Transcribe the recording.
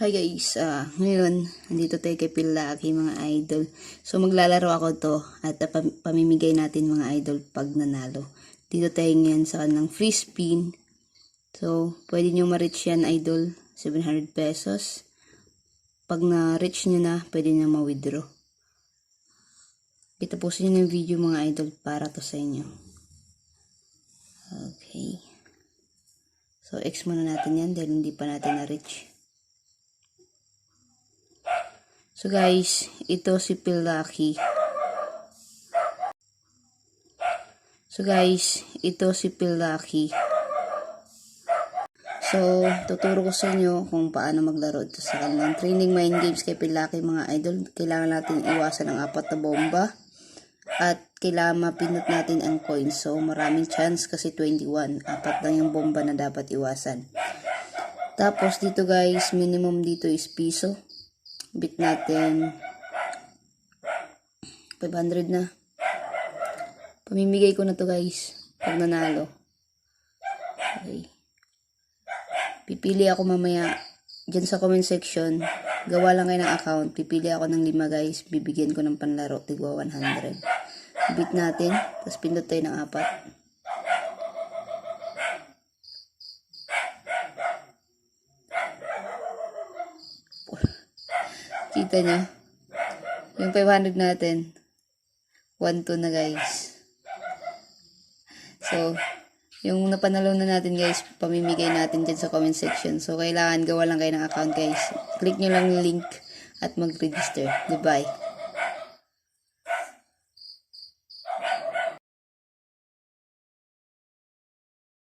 Hi guys, ah ngayon, nandito tayo kay Pilaki mga idol. So maglalaro ako to at pam- pamimigay natin mga idol pag nanalo. Dito tayo ngayon sa kanang free spin. So, pwede nyo ma-reach yan idol, 700 pesos. Pag na-reach nyo na, pwede nyo ma-withdraw. Itapusin nyo ng video mga idol para to sa inyo. Okay. So, X muna natin yan dahil hindi pa natin na-reach. So guys, ito si Pilaki. So guys, ito si Pilaki. So, tuturo ko sa inyo kung paano maglaro ito sa kanilang training mind games kay Pilaki mga idol. Kailangan natin iwasan ang apat na bomba. At kailangan mapindot natin ang coins. So, maraming chance kasi 21. Apat lang yung bomba na dapat iwasan. Tapos dito guys, minimum dito is piso bit natin. 500 na. Pamimigay ko na to guys pag nanalo. Okay. Pipili ako mamaya dyan sa comment section. Gawa lang kayo ng account. Pipili ako ng lima guys. Bibigyan ko ng panlaro. Tigwa 100 bit natin. Tapos pindot tayo ng apat Kita nyo? Yung 500 natin. 1-2 na guys. So, yung napanalo na natin guys, pamimigay natin dyan sa comment section. So, kailangan gawa lang kayo ng account guys. Click nyo lang yung link at mag-register. Goodbye.